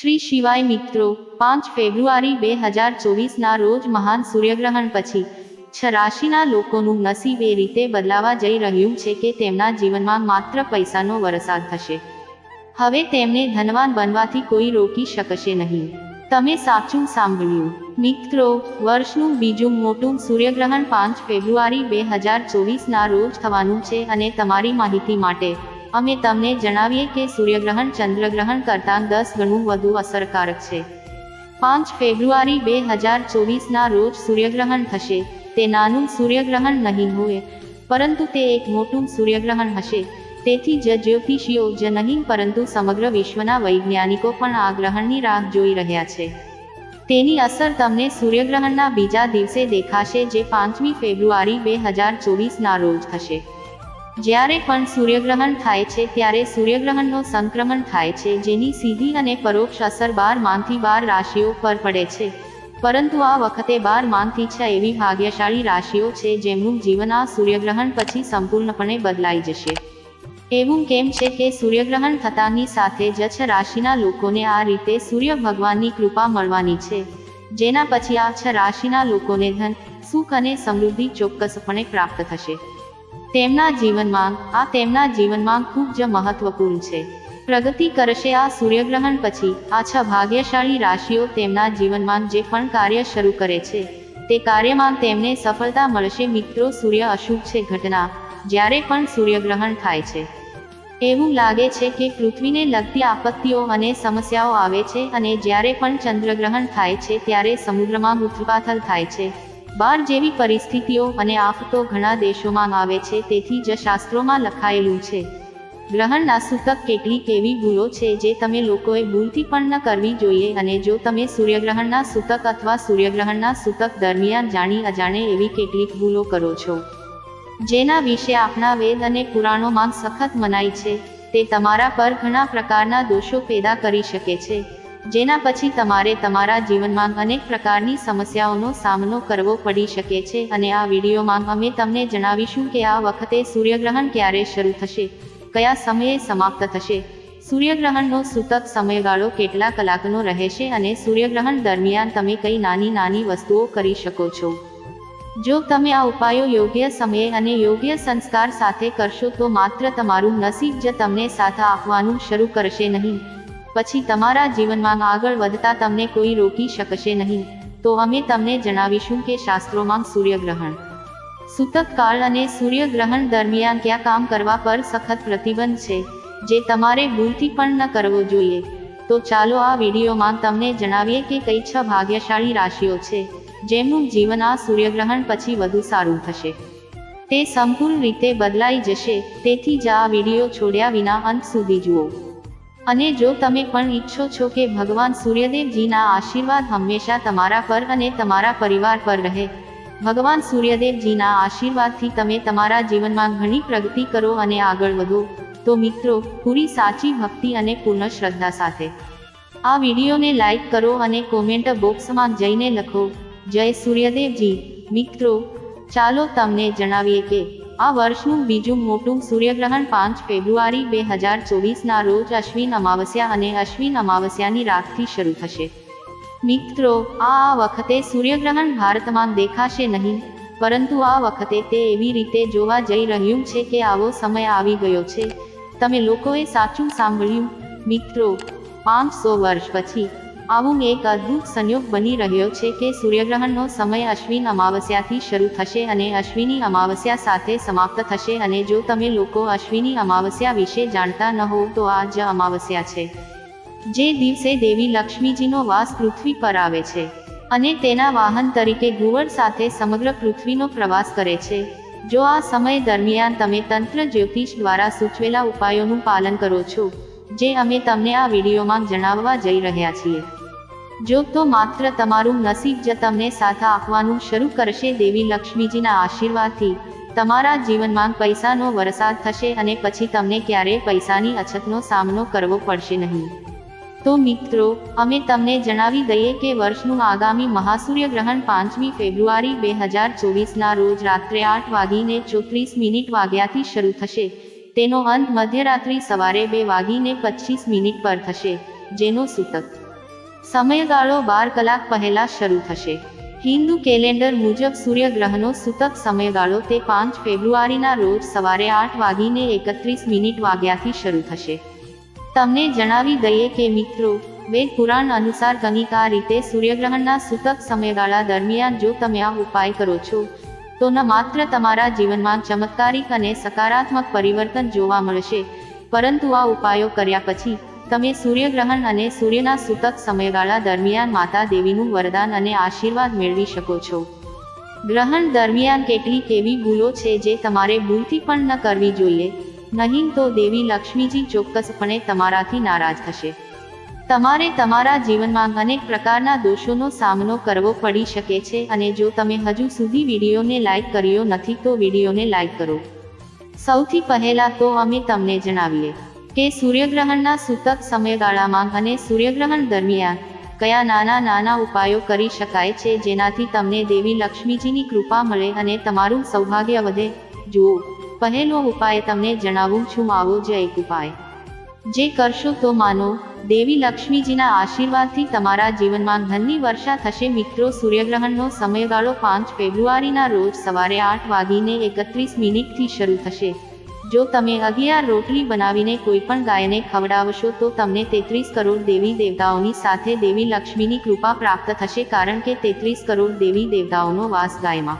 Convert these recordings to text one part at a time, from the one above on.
શ્રી શિવાય મિત્રો, પાંચ ફેબ્રુઆરી બે હજાર ચોવીસના રોજ મહાન સૂર્યગ્રહણ પછી, છ રાશિના લોકોનું નસીબ એ રીતે બદલાવા જઈ રહ્યું છે કે તેમના જીવનમાં માત્ર પૈસાનો વરસાદ થશે. હવે તેમને ધનવાન બનવાથી કોઈ રોકી શકશે નહીં. તમે સાચું સાંભળ્યું. મિત્રો, વર્ષનું બીજું મોટું સૂર્યગ્રહણ પાંચ ફેબ્રુઆરી બે હજાર ચોવીસના રોજ થવાનું છે અને તમારી માહિતી માટે અમે તમને જણાવીએ કે સૂર્યગ્રહણ ચંદ્રગ્રહણ કરતાં દસ ગણું વધુ અસરકારક છે. પાંચ ફેબ્રુઆરી બે હજાર ચોવીસના રોજ સૂર્યગ્રહણ થશે. તે નાનું સૂર્યગ્રહણ નહીં હોય, પરંતુ તે એક મોટું સૂર્યગ્રહણ હશે. તેથી જ જ્યોતિષીઓ જ નહીં, પરંતુ સમગ્ર વિશ્વના વૈજ્ઞાનિકો પણ આ ગ્રહણની રાહ જોઈ રહ્યા છે. તેની અસર તમને સૂર્યગ્રહણના બીજા દિવસે દેખાશે, જે પાંચમી ફેબ્રુઆરી બે હજાર ચોવીસના રોજ થશે. જ્યારે પણ સૂર્યગ્રહણ થાય છે ત્યારે સૂર્યગ્રહણનો સંક્રમણ થાય છે, જેની સીધી અને પરોક્ષ અસર બારમાંથી બાર રાશિઓ પર પડે છે. પરંતુ આ વખતે બારમાંથી છ એવી ભાગ્યશાળી રાશિઓ છે જેમનું જીવન આ સૂર્યગ્રહણ પછી સંપૂર્ણપણે બદલાઈ જશે. એવું કેમ છે કે સૂર્યગ્રહણ થતાની સાથે જ છ રાશિના લોકોને આ રીતે સૂર્ય ભગવાનની કૃપા મળવાની છે. જેના પછી આ છ રાશિના લોકોને ધન, સુખ અને સમૃદ્ધિ ચોક્કસપણે પ્રાપ્ત થશે. તેમના જીવનમાં, આ તેમના જીવનમાં ખૂબ જ મહત્વપૂર્ણ છે. પ્રગતિ કરશે આ સૂર્યગ્રહણ પછી આ છ ભાગ્યશાળી રાશિઓ તેમના જીવનમાં જે પણ કાર્ય શરૂ કરે છે, તે કાર્યમાં તેમને સફળતા મળશે. મિત્રો, સૂર્ય અશુભ છે ઘટના, જ્યારે પણ સૂર્યગ્રહણ થાય છે. એવું લાગે છે કે પૃથ્વીને લગતી આપત્તિઓ અને સમસ્યાઓ આવે છે અને જ્યારે પણ ચંદ્રગ્રહણ થાય છે, ત્યારે સમુદ્રમાં ઉથલપાથલ થાય છે. બાર જેવી પરિસ્થિતિઓ અને આફતો ઘણા દેશોમાં આવે છે, તેથી જ શાસ્ત્રોમાં લખાયેલું છે. ગ્રહણના સૂતક કેટલીક એવી ભૂલો છે જે તમે લોકોએ ભૂલથી પણ ન કરવી જોઈએ અને જો તમે સૂર્યગ્રહણના સૂતક અથવા સૂર્યગ્રહણના સૂતક દરમિયાન જાણી અજાણે એવી કેટલીક ભૂલો કરો છો. જેના વિશે આપણા વેદ અને પુરાણોમાં સખત મનાય છે, તે તમારા પર ઘણા પ્રકારના દોષો પેદા કરી શકે છે. જેના પછી તમારે તમારા જીવનમાં અનેક પ્રકારની સમસ્યાઓનો સામનો કરવો પડી શકે છે અને આ વિડીયોમાં અમે તમને જણાવીશું કે આ વખતે સૂર્યગ્રહણ ક્યારે શરૂ થશે, કયા સમયે સમાપ્ત થશે, સૂર્યગ્રહણનો સૂતક સમયગાળો કેટલા કલાકનો રહેશે અને સૂર્યગ્રહણ દરમિયાન તમે કઈ નાની નાની વસ્તુઓ કરી શકો છો. જો તમે આ ઉપાયો યોગ્ય સમયે અને યોગ્ય સંસ્કાર સાથે કરશો તો માત્ર તમારું નસીબ જ તમને સાથ આપવાનું શરૂ કરશે નહીં. પછી તમારા જીવનમાં આગળ વધતા તમને કોઈ રોકી શકશે નહીં. તો અમે તમને જણાવીશું કે શાસ્ત્રોમાં સૂર્યગ્રહણ. સૂતક કાળ અને સૂર્યગ્રહણ દરમિયાન ક્યાં કામ કરવા પર સખત પ્રતિબંધ છે, જે તમારે ભૂલથી પણ ન કરવો જોઈએ. તો ચાલો આ વિડીયોમાં તમને જણાવીએ કે કઈ છ ભાગ્યશાળી રાશિઓ છે, જેમનું જીવન આ સૂર્યગ્રહણ પછી વધુ સારું થશે. તે સંપૂર્ણ રીતે બદલાઈ જશે, તેથી જ આ વીડિયો છોડ્યા વિના અંત સુધી જુઓ. અને જો તમે પણ ઈચ્છો છો કે ભગવાન સૂર્યદેવજીના આશીર્વાદ હંમેશા તમારા પર અને તમારા પરિવાર પર રહે. ભગવાન સૂર્યદેવજીના આશીર્વાદથી તમે તમારા જીવનમાં ઘણી પ્રગતિ કરો અને આગળ વધો. તો મિત્રો, પૂરી સાચી ભક્તિ અને પૂર્ણ શ્રદ્ધા સાથે. આ વિડીયોને લાઈક કરો અને કોમેન્ટ બોક્સમાં જઈને લખો. જય સૂર્યદેવજી. મિત્રો, ચાલો તમને જણાવીએ કે આ વર્ષનું બીજું મોટું સૂર્યગ્રહણ પાંચ ફેબ્રુઆરી બે હજાર ચોવીસના રોજ અશ્વિન અમાવસ્યા અને અશ્વિન અમાવસ્યાની રાતથી શરૂ થશે. મિત્રો, આ આ વખતે સૂર્યગ્રહણ ભારતમાં દેખાશે નહીં, પરંતુ આ વખતે તે એવી રીતે જોવા જઈ રહ્યું છે કે આવો સમય આવી ગયો છે. તમે લોકોએ સાચું સાંભળ્યું. મિત્રો, પાંચસો વર્ષ પછી આવું એક અદ્ભુત સંયોગ બની રહ્યો છે કે સૂર્યગ્રહણનો સમય અશ્વિન અમાવસ્યાથી શરૂ થશે અને અશ્વિની અમાવસ્યા સાથે સમાપ્ત થશે અને જો તમે લોકો અશ્વિની અમાવસ્યા વિશે જાણતા ન હોવ તો આ જ અમાવસ્યા છે. જે દિવસે દેવી લક્ષ્મીજીનો વાસ પૃથ્વી પર આવે છે અને તેના વાહન તરીકે ઘુવડ સાથે સમગ્ર પૃથ્વીનો પ્રવાસ કરે છે. જો આ સમય દરમિયાન તમે તંત્ર જ્યોતિષ દ્વારા સૂચવેલા ઉપાયોનું પાલન કરો છો, જે અમે તમને આ વિડીયોમાં જણાવવા જઈ રહ્યા છીએ. જો તો માત્ર તમારું નસીબ જ તમને સાથ આપવાનું શરૂ કરશે, દેવી લક્ષ્મીજીના આશીર્વાદથી તમારા જીવનમાં પૈસાનો વરસાદ થશે અને પછી તમને ક્યારેય પૈસાની અછતનો સામનો કરવો પડશે નહીં. તો મિત્રો, અમે તમને જણાવી દઈએ કે વર્ષનું આગામી મહાસૂર્ય ગ્રહણ પાંચમી ફેબ્રુઆરી બે હજાર ચોવીસના રોજ રાત્રે આઠ વાગીને ચોત્રીસ મિનિટ વાગ્યાથી શરૂ થશે. તેનો અંત મધ્યરાત્રિ સવારે બે વાગીને પચીસ મિનિટ પર થશે, જેનો સૂતક સમયગાળો બાર કલાક પહેલા શરૂ થશે. હિન્દુ કેલેન્ડર મુજબ સૂર્યગ્રહણનો સૂતક સમયગાળો તે પાંચ ફેબ્રુઆરીના રોજ સવારે આઠ વાગીને એકત્રીસ મિનિટ વાગ્યાથી શરૂ થશે. તમને જણાવી દઈએ કે મિત્રો વેદ પુરાણ અનુસાર કંઈક રીતે સૂર્યગ્રહણના સૂતક સમયગાળા દરમિયાન જો તમે આ ઉપાય કરો છો, તો ન માત્ર તમારા જીવનમાં ચમત્કારિક અને સકારાત્મક પરિવર્તન જોવા મળશે, પરંતુ આ ઉપાયો કર્યા પછી તમે સૂર્યગ્રહણ અને સૂર્યના સૂતક સમયગાળા દરમિયાન માતા દેવીનું વરદાન અને આશીર્વાદ મેળવી શકો છો. ગ્રહણ દરમિયાન કેટલીક એવી ભૂલો છે જે તમારે ભૂલથી પણ ન કરવી જોઈએ, નહીં તો દેવી લક્ષ્મીજી ચોક્કસપણે તમારાથી નારાજ થશે. તમારે તમારા જીવનમાં અનેક પ્રકારના દોષોનો સામનો કરવો પડી શકે છે અને જો તમે હજુ સુધી વિડીયોને લાઇક કર્યો નથી તો વિડીયોને લાઇક કરો. સૌથી પહેલા તો અમે તમને જણાવીએ. કે સૂર્યગ્રહણના સૂતક સમયગાળામાં અને સૂર્યગ્રહણ દરમિયાન કયા નાના નાના ઉપાયો કરી શકાય છે જેનાથી તમને દેવી લક્ષ્મીજીની કૃપા મળે અને તમારું સૌભાગ્ય વધે? જુઓ, પહેલો ઉપાય તમને જણાવું છું આવો જ એક ઉપાય જે કરશો તો માનો, દેવી લક્ષ્મીજીના આશીર્વાદથી તમારા જીવનમાં ધનની વર્ષા થશે. મિત્રો, સૂર્યગ્રહણનો સમયગાળો પાંચ ફેબ્રુઆરીના રોજ સવારે આઠ વાગીને એકત્રીસ મિનિટથી શરૂ થશે. જો તમે અગિયાર રોટલી બનાવીને કોઈ પણ ગાયને ખવડાવશો તો તમને તેત્રીસ કરોડ દેવી દેવતાઓની સાથે દેવી લક્ષ્મીની કૃપા પ્રાપ્ત થશે કારણ કે તેત્રીસ કરોડ દેવી દેવતાઓનો વાસ ગાયમાં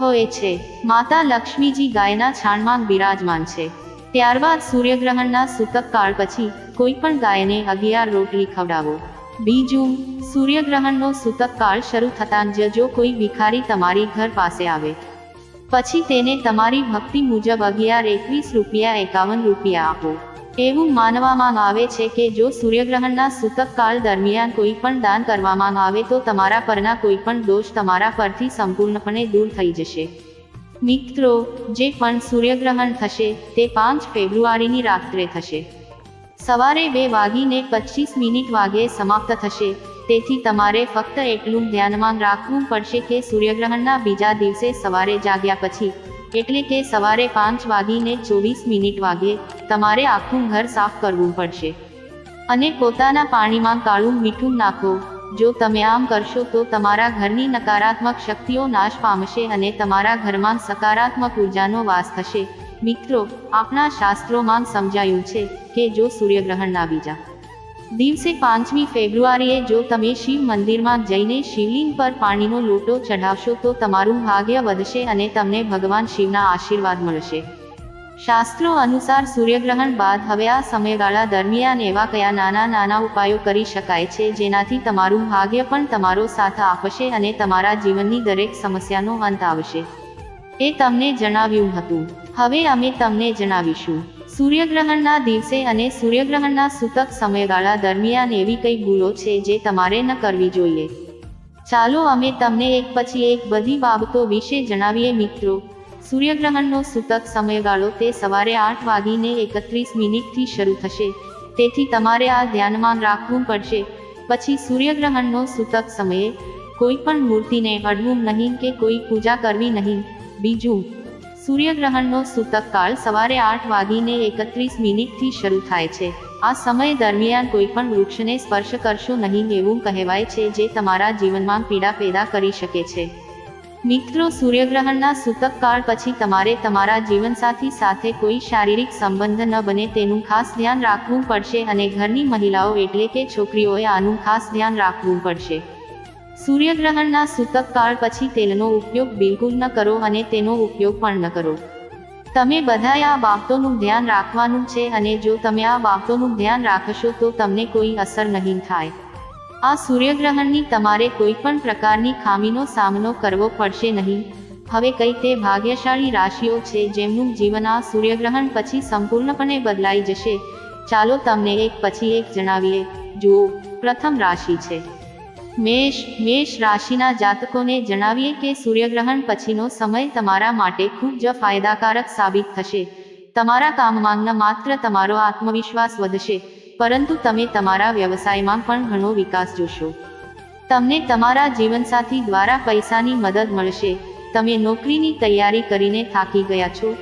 હોય છે. માતા લક્ષ્મીજી ગાયના છાણમાં બિરાજમાન છે. ત્યારબાદ સૂર્યગ્રહણના સૂતક કાળ પછી કોઈ પણ ગાયને અગિયાર રોટલી ખવડાવો. બીજું, સૂર્યગ્રહણનો સૂતક કાળ શરૂ થતાં જ જો કોઈ ભિખારી તમારી ઘર પાસે આવે પછી તેને તમારી ભક્તિ મુજબ અગિયાર એકવીસ રૂપિયા એકાવન રૂપિયા આપો. એવું માનવામાં આવે છે કે જો સૂર્યગ્રહણના સૂતક કાળ દરમિયાન કોઈ પણ દાન કરવામાં આવે તો તમારા પરના કોઈ પણ દોષ તમારા પરથી સંપૂર્ણપણે દૂર થઈ જશે. મિત્રો, જે પણ સૂર્યગ્રહણ થશે તે પાંચ ફેબ્રુઆરીની રાત્રે થશે. સવારે બે વાગીને પચીસ મિનિટ વાગે સમાપ્ત થશે. તેથી તમારે ફક્ત એટલું ધ્યાનમાં રાખવું પડશે કે સૂર્યગ્રહણના બીજા દિવસે સવારે જાગ્યા પછી, એટલે કે સવારે પાંચ વાગીને ચોવીસ મિનિટ વાગે, તમારે આખું ઘર સાફ કરવું પડશે. અને પોતાના પાણીમાં કાળું મીઠું નાખો. જો તમે આમ કરશો તો તમારા ઘરની નકારાત્મક શક્તિઓ નાશ પામશે અને તમારા ઘરમાં સકારાત્મક ઉર્જાનો વાસ થશે. મિત્રો, આપણા શાસ્ત્રોમાં સમજાયું છે કે જો સૂર્યગ્રહણના બીજા દિવસે પાંચમી ફેબ્રુઆરીએ જો તમે શિવ મંદિરમાં જઈને શિવલિંગ પર પાણીનો લોટો ચઢાવશો તો તમારું ભાગ્ય વધશે અને તમને ભગવાન શિવના આશીર્વાદ મળશે. શાસ્ત્રો અનુસાર સૂર્યગ્રહણ બાદ હવે આ સમયગાળા દરમિયાન એવા કયા નાના નાના ઉપાયો કરી શકાય છે જેનાથી તમારું ભાગ્ય પણ તમારો સાથ આપશે અને તમારા જીવનની દરેક સમસ્યાનો અંત આવશે. એ તમને જણાવ્યું હતું. હવે અમે તમને જણાવીશું. સૂર્યગ્રહણના દિવસે અને સૂર્યગ્રહણના સૂતક સમયગાળા દરમિયાન એવી કઈ ભૂલો છે જે તમારે ન કરવી જોઈએ? ચાલો અમે તમને એક પછી એક બધી બાબતો વિશે જણાવીએ મિત્રો. સૂર્યગ્રહણનો સૂતક સમયગાળો તે સવારે આઠ વાગીને એકત્રીસ મિનિટથી શરૂ થશે. તેથી તમારે આ ધ્યાનમાં રાખવું પડશે. પછી સૂર્યગ્રહણનો સૂતક સમયે કોઈ પણ મૂર્તિને અડવું નહીં કે કોઈ પૂજા કરવી નહીં. બીજું સૂર્યગ્રહણનો સૂતક કાળ સવારે આઠ વાગીને એકત્રીસ મિનિટથી શરૂ થાય છે. આ સમય દરમિયાન કોઈપણ વૃક્ષને સ્પર્શ કરશો નહીં એવું કહેવાય છે જે તમારા જીવનમાં પીડા પેદા કરી શકે છે. મિત્રો, સૂર્યગ્રહણના સૂતક કાળ પછી તમારે તમારા જીવનસાથી સાથે કોઈ શારીરિક સંબંધ ન બને તેનું ખાસ ધ્યાન રાખવું પડશે અને ઘરની મહિલાઓ એટલે કે છોકરીઓએ આનું ખાસ ધ્યાન રાખવું પડશે. સૂર્યગ્રહણના સૂતક કાળ પછી તેલનો ઉપયોગ બિલકુલ ન કરો અને તેનો ઉપયોગ પણ ન કરો. તમે બધાએ આ બાબતોનું ધ્યાન રાખવાનું છે અને જો તમે આ બાબતોનું ધ્યાન રાખશો તો તમને કોઈ અસર નહીં થાય. આ સૂર્યગ્રહણની તમારે કોઈ પણ પ્રકારની ખામીનો સામનો કરવો પડશે નહીં. હવે કઈ તે ભાગ્યશાળી રાશિઓ છે જેમનું જીવન આ સૂર્યગ્રહણ પછી સંપૂર્ણપણે બદલાઈ જશે. ચાલો તમને એક પછી એક જણાવીએ. જુઓ, પ્રથમ રાશિ છે. મેષ મેષ રાશિના જાતકોને જણાવીએ કે સૂર્યગ્રહણ પછીનો સમય તમારા માટે ખૂબ જ ફાયદાકારક સાબિત થશે. તમારા કામમાં માત્ર તમારો આત્મવિશ્વાસ વધશે, પરંતુ તમે તમારા વ્યવસાયમાં પણ ઘણો વિકાસ જોશો. તમને તમારા જીવનસાથી દ્વારા પૈસાની મદદ મળશે. તમે નોકરીની તૈયારી કરીને થાકી ગયા છો.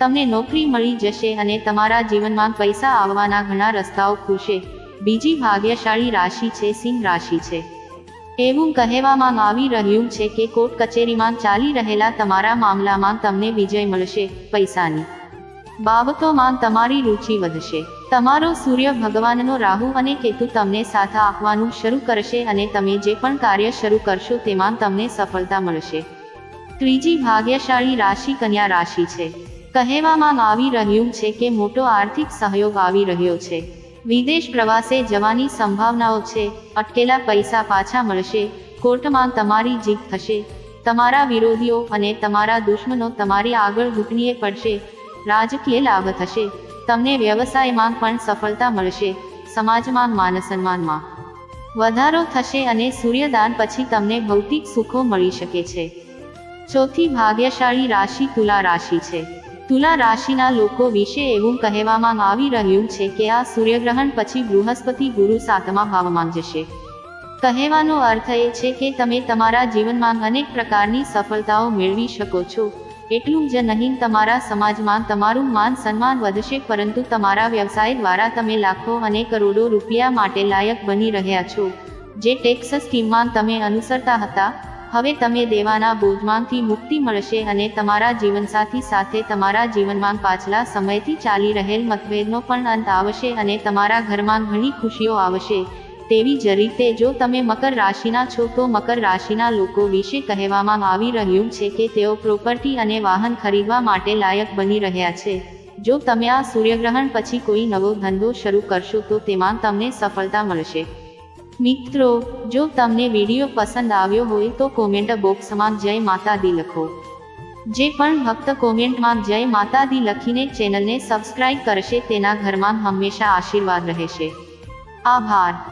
તમને નોકરી મળી જશે અને તમારા જીવનમાં પૈસા આવવાના ઘણા રસ્તાઓ ખુલશે. બીજી ભાગ્યશાળી રાશિ છે સિંહ રાશિ છે. એવું કહેવામાં આવી રહ્યું છે કે કોર્ટ કચેરીમાં ચાલી રહેલા તમારા મામલામાં તમને વિજય મળશે, પૈસાની બાબતોમાં તમારી રુચિ વધશે. તમારો સૂર્ય ભગવાનનો રાહુ અને કેતુ તમને સાથ આપવાનું શરૂ કરશે અને તમે જે પણ કાર્ય શરૂ કરશો તેમાં તમને સફળતા મળશે. ત્રીજી ભાગ્યશાળી રાશિ કન્યા રાશિ છે. કહેવામાં આવી રહ્યું છે કે મોટો આર્થિક સહયોગ આવી રહ્યો છે. વિદેશ પ્રવાસે જવાની સંભાવનાઓ છે. અટકેલા પૈસા પાછા મળશે. કોર્ટમાં તમારી જીત થશે. તમારા વિરોધીઓ અને તમારા દુશ્મનો તમારી આગળ ઘૂંટણીએ પડશે. રાજકીય લાભ થશે. તમને વ્યવસાયમાં પણ સફળતા મળશે. સમાજમાં માન સન્માનમાં વધારો થશે અને સૂર્યદાન પછી તમને ભૌતિક સુખો મળી શકે છે. ચોથી, ભાગ્યશાળી રાશિ તુલા રાશિ છે. તુલા રાશિના લોકો વિશે એવું કહેવામાં આવી રહ્યું છે કે આ સૂર્યગ્રહણ પછી બૃહસ્પતિ ગુરુ સાતમા ભાવમાં જશે. કહેવાનો અર્થ એ છે કે તમે તમારા જીવનમાં અનેક પ્રકારની સફળતાઓ મેળવી શકો છો. એટલું જ નહીં, તમારા સમાજમાં તમારું માન સન્માન વધશે, પરંતુ તમારા વ્યવસાય દ્વારા તમે લાખો અને કરોડો રૂપિયા માટે લાયક બની રહ્યા છો. જે ટેક્સ સ્કીમમાં તમે અનુસરતા હતા હવે તમે દેવાના બોજમાંથી મુક્તિ મળશે અને તમારા જીવનસાથી સાથે તમારા જીવનમાં પાછલા સમયથી ચાલી રહેલ મતભેદનો પણ અંત આવશે અને તમારા ઘરમાં ઘણી ખુશીઓ આવશે. તેવી જ રીતે જો તમે મકર રાશિના છો તો મકર રાશિના લોકો વિશે કહેવામાં આવી રહ્યું છે કે તેઓ પ્રોપર્ટી અને વાહન ખરીદવા માટે લાયક બની રહ્યા છે. જો તમે આ સૂર્યગ્રહણ પછી કોઈ નવો ધંધો શરૂ કરશો તો તેમાં તમને સફળતા મળશે. મિત્રો, જો તમને વીડિયો પસંદ આવ્યો હોય તો કોમેન્ટ બોક્સમાં જય માતાદી લખો. જે પણ ભક્ત કોમેન્ટમાં જય માતાદી લખીને ચેનલને સબસ્ક્રાઇબ કરશે તેના ઘરમાં હંમેશા આશીર્વાદ રહેશે. આભાર.